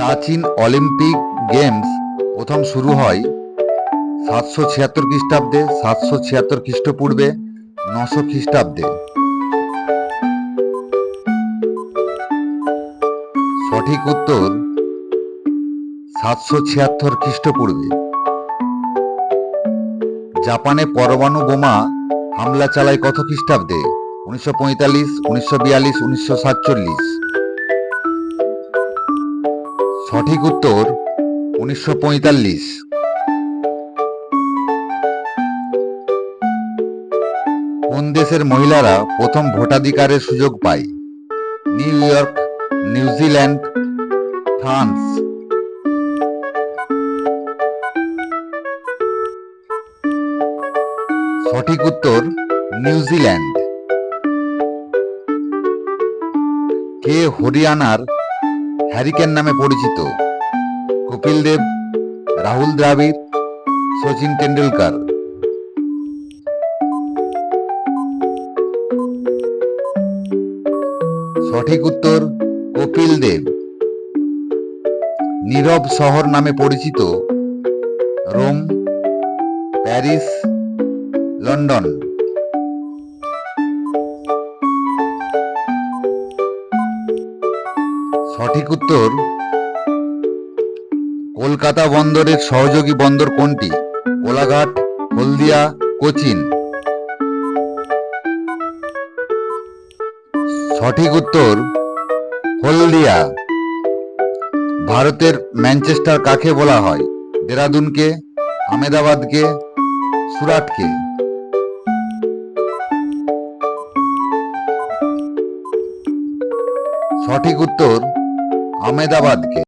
প্রাচীন Olympic games প্রথম শুরু হয় সাতশো ছিয়াত্তর খ্রিস্টাব্দে, সাতশো ছিয়াত্তর খ্রিস্টপূর্বে, নশো খ্রিস্টাব্দে। সঠিক উত্তর সাতশো ছিয়াত্তর খ্রিস্টপূর্বে। জাপানে পরমাণু বোমা হামলা চালায় কত খ্রিস্টাব্দে? উনিশশো পঁয়তাল্লিশ, উনিশশো বিয়াল্লিশ, উনিশশো সাতচল্লিশ। সঠিক উত্তর উনিশশো পঁয়তাল্লিশ। কোন দেশের মহিলারা প্রথম ভোটাধিকারের সুযোগ পায়? New York New Zealand France. সঠিক উত্তর নিউজিল্যান্ড কে হরিয়ানার হ্যারিকেন নামে পরিচিত। কপিল দেব রাহুল দ্রাবিড়, সচিন টেন্ডুলকার সঠিক উত্তর কপিল দেব নীরব শহর নামে পরিচিত রোম, প্যারিস, লন্ডন। সঠিক উত্তর, কলকাতা বন্দরের সহযোগী বন্দর কোনটি? কোলাঘাট, হলদিয়া, কোচিন। সঠিক উত্তর, হলদিয়া। ভারতের ম্যানচেস্টার কাকে বলা হয়? দেরাদুনকে আমেদাবাদকে সুরাটকে। সঠিক উত্তর আমেদাবাদকে